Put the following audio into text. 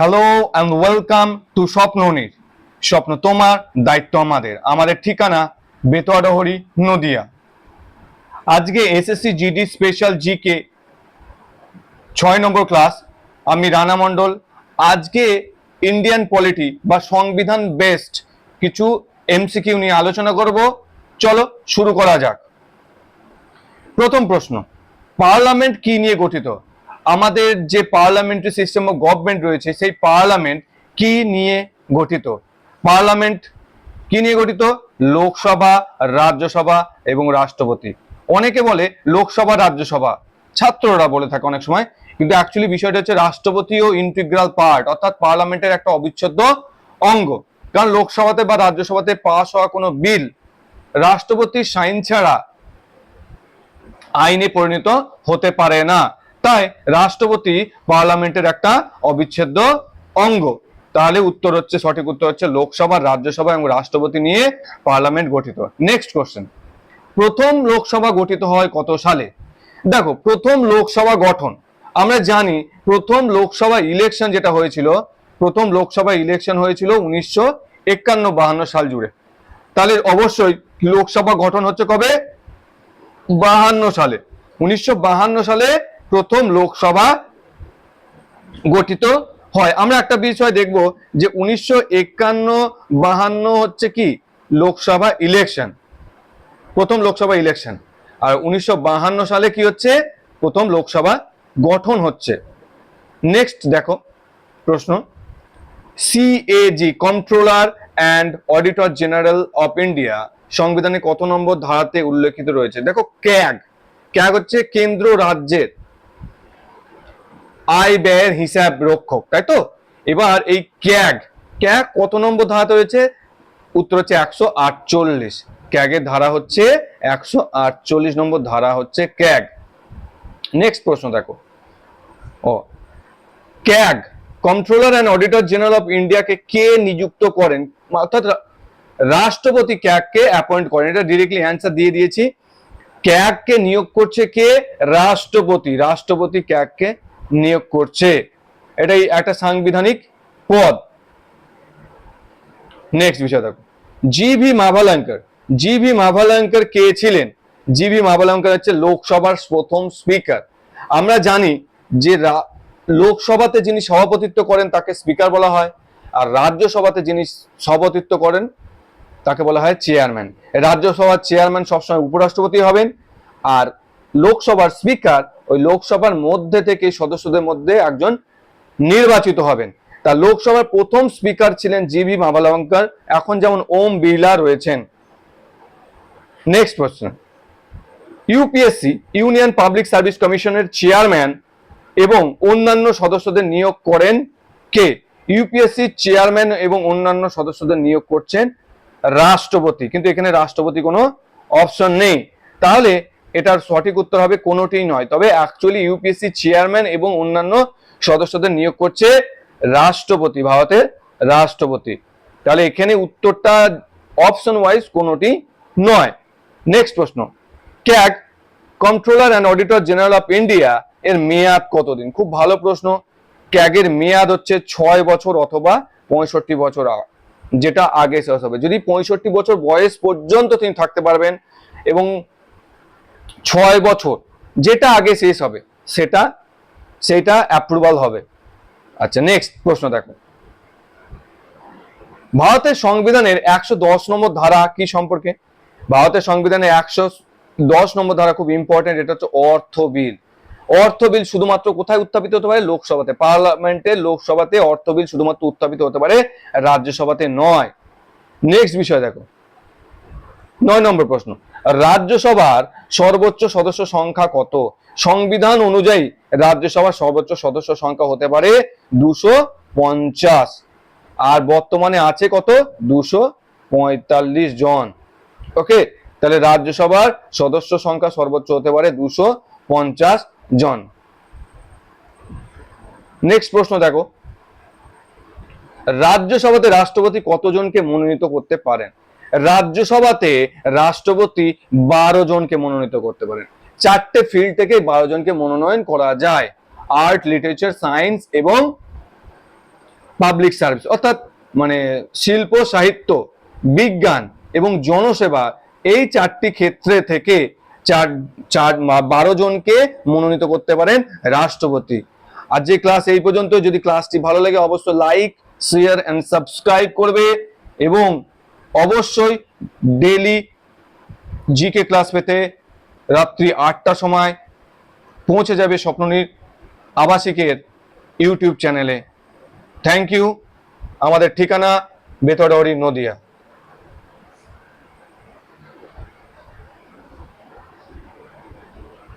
Hello and welcome to Swapnoneer স্বপ্ন তোমার, দায়িত্ব আমাদের। আমাদের ঠিকানা বেতোয়াডহরি, নদিয়া। আজকে এসএসসি জিডি স্পেশাল জিকে ছয় নম্বর ক্লাস আমি রানা মণ্ডল। আজকে ইন্ডিয়ান পলিটি বা সংবিধান বেস্ট কিছু এমসিকিউ নিয়ে আলোচনা করব। চলো শুরু করা যাক। প্রথম প্রশ্ন পার্লামেন্ট কি নিয়ে গঠিত? আমাদের যে পার্লামেন্টারি সিস্টেম অফ গভর্নমেন্ট রয়েছে, সেই পার্লামেন্ট কি নিয়ে গঠিত? পার্লামেন্ট কি নিয়ে গঠিত? লোকসভা, রাজ্যসভা এবং রাষ্ট্রপতি। অনেকে বলে লোকসভা, রাজ্যসভা। ছাত্ররা বলে থাকে অনেক সময়। কিন্তু অ্যাকচুয়ালি বিষয়টা হচ্ছে রাষ্ট্রপতি ও ইন্টিগ্রাল পার্ট অর্থাৎ পার্লামেন্টের একটা অবিচ্ছেদ্য অঙ্গ। কারণ লোকসভাতে বা রাজ্যসভাতে পাস হওয়া কোনো বিল রাষ্ট্রপতির সাইন ছাড়া আইনে পরিণত হতে পারে না। তাই রাষ্ট্রপতি পার্লামেন্টের একটা অবিচ্ছেদ্য অঙ্গ। তাহলে উত্তর হচ্ছে, সঠিক উত্তর হচ্ছে লোকসভা, রাজ্যসভা এবং রাষ্ট্রপতি নিয়ে পার্লামেন্ট গঠিত। নেক্সট কোশ্চেন প্রথম লোকসভা গঠিত হয় কত সালে? দেখো, প্রথম লোকসভা গঠন। আমরা জানি প্রথম লোকসভা ইলেকশন যেটা হয়েছিল, প্রথম লোকসভা ইলেকশন হয়েছিল উনিশশো একান্ন বাহান্ন সাল জুড়ে। তাহলে অবশ্যই লোকসভা গঠন হচ্ছে কবে? বাহান্ন সালে। উনিশশো সালে প্রথম লোকসভা গঠিত হয়। আমরা একটা বিষয় দেখব যে উনিশশো একান্ন বাহান্ন হচ্ছে কি? লোকসভা ইলেকশন প্রথম লোকসভা ইলেকশন আর উনিশশো সালে কি হচ্ছে? প্রথম লোকসভা গঠন হচ্ছে। নেক্সট দেখো, প্রশ্ন। CAG controller and auditor general of India সংবিধানে কত নম্বর ধারাতে উল্লেখিত রয়েছে? দেখো ক্যাগ ক্যাগ হচ্ছে কেন্দ্র রাজ্যের। আয় ব্যয়ের হিসাব রক্ষক, তাই তো? এবার এই ক্যাগ ক্যাগ কত নম্বর ধারাতে রয়েছে? উত্তর হচ্ছে একশো আটচল্লিশ। ক্যাগের ধারা হচ্ছে একশো আটচল্লিশ নম্বর ধারা হচ্ছে ক্যাগ। নেক্সট প্রশ্ন দেখো। ও, CAG controller and auditor general of ইন্ডিয়াকে কে নিযুক্ত করেন? অর্থাৎ রাষ্ট্রপতি ক্যাগকে অ্যাপয়েন্ট করেন। এটা ডিরেক্টলি অ্যান্সার দিয়ে দিয়েছি। ক্যাগকে নিয়োগ করছে কে? রাষ্ট্রপতি। রাষ্ট্রপতি ক্যাগকে নিয়োগ করছে। এটাই একটা সাংবিধানিক পদ। নেক্সট বিষয় দেখো। জি ভি মাভালঙ্কর জি ভি মাভালঙ্কর কে ছিলেন? জি ভি মাভালঙ্কর হচ্ছে লোকসভার প্রথম স্পিকার আমরা জানি যে লোকসভাতে যিনি সভাপতিত্ব করেন তাকে স্পিকার বলা হয়, আর রাজ্যসভাতে যিনি সভাপতিত্ব করেন তাকে বলা হয় চেয়ারম্যান রাজ্যসভার চেয়ারম্যান সবসময় উপরাষ্ট্রপতি হবেন, আর লোকসভার স্পিকার ওই লোকসভার মধ্যে থেকে সদস্যদের মধ্যে একজন নির্বাচিত হবেন। তা লোকসভার প্রথম স্পিকার ছিলেন জি ভি মাভালঙ্কর এখন যেমন ওম বিড়লা রয়েছেন। নেক্সট প্রশ্ন। ইউপিএসসি ইউনিয়ন পাবলিক সার্ভিস কমিশনের চেয়ারম্যান এবং অন্যান্য সদস্যদের নিয়োগ করেন কে? ইউপিএসসি চেয়ারম্যান এবং অন্যান্য সদস্যদের নিয়োগ করছেন রাষ্ট্রপতি। কিন্তু এখানে রাষ্ট্রপতি কোনো অপশন নেই। তাহলে এটার সঠিক উত্তর হবে কোনোটিই নয়। তবে অ্যাকচুয়ালি ইউপিএসসি চেয়ারম্যান এবং অন্যান্য সদস্যদের নিয়োগ করছে রাষ্ট্রপতি, ভারতের রাষ্ট্রপতি। তাহলে এখানে উত্তরটা অপশন ওয়াইজ কোনোটি নয়। নেক্সট প্রশ্ন। CAG controller and auditor general of India এর মেয়াদ কতদিন? খুব ভালো প্রশ্ন। ক্যাগের মেয়াদ হচ্ছে ছয় বছর অথবা পঁয়ষট্টি বছর যেটা আগে শেষ হবে। যদি পঁয়ষট্টি বছর বয়স পর্যন্ত তিনি থাকতে পারবেন এবং ছয় বছর, যেটা আগে শেষ হবে, সেটা সেটা অ্যাপ্রুভাল হবে। আচ্ছা নেক্সট প্রশ্ন দেখো। ভারতের সংবিধানের একশো দশ নম্বর ধারা কি সম্পর্কে? ভারতের সংবিধানের একশো দশ নম্বর ধারা খুব ইম্পর্টেন্ট এটা হচ্ছে অর্থ বিল। অর্থ বিল শুধুমাত্র কোথায় উত্থাপিত হতে পারে? লোকসভাতে। পার্লামেন্টে, লোকসভাতে অর্থ বিল শুধুমাত্র উত্থাপিত হতে পারে, রাজ্যসভাতে নয়। নেক্সট বিষয় দেখো। নয় নম্বর প্রশ্ন। রাজ্যসভার সর্বোচ্চ সদস্য সংখ্যা কত? সংবিধান অনুযায়ী রাজ্যসভার সর্বোচ্চ সদস্য সংখ্যা হতে পারে দুশো পঞ্চাশ। আর বর্তমানে আছে কত? দুশো পঁয়তাল্লিশ জন। ওকে? তাহলে রাজ্যসভার সদস্য সংখ্যা সর্বোচ্চ হতে পারে দুশো পঞ্চাশ জন। নেক্সট প্রশ্ন দেখো। রাজ্যসভাতে রাষ্ট্রপতি কতজনকে মনোনীত করতে পারেন? রাজ্যসভাতে রাষ্ট্রপতি বারো জনকে মনোনীত করতে পারেন। চারটে ফিল্ড থেকে বারো জনকে মনোনয়ন করা যায়। আর্ট লিটারেচার সায়েন্স এবং পাবলিক সার্ভিস অর্থাৎ মানে শিল্প, সাহিত্য, বিজ্ঞান এবং জনসেবা এই চারটি ক্ষেত্রে থেকে চার চার বারো জনকে মনোনীত করতে পারেন রাষ্ট্রপতি। আর যে ক্লাস এই পর্যন্ত যদি ক্লাসটি ভালো লাগে, অবশ্যই লাইক শেয়ার এন্ড সাবস্ক্রাইব করবে এবং অবশ্যই ডেলি জিকে ক্লাস পেতে রাত্রি আটটার সময় পৌঁছে যাবে স্বপ্ননীর আবাসিকের ইউটিউব চ্যানেলে। থ্যাংক ইউ আমাদের ঠিকানা বেতডাওয়ারি নদিয়া।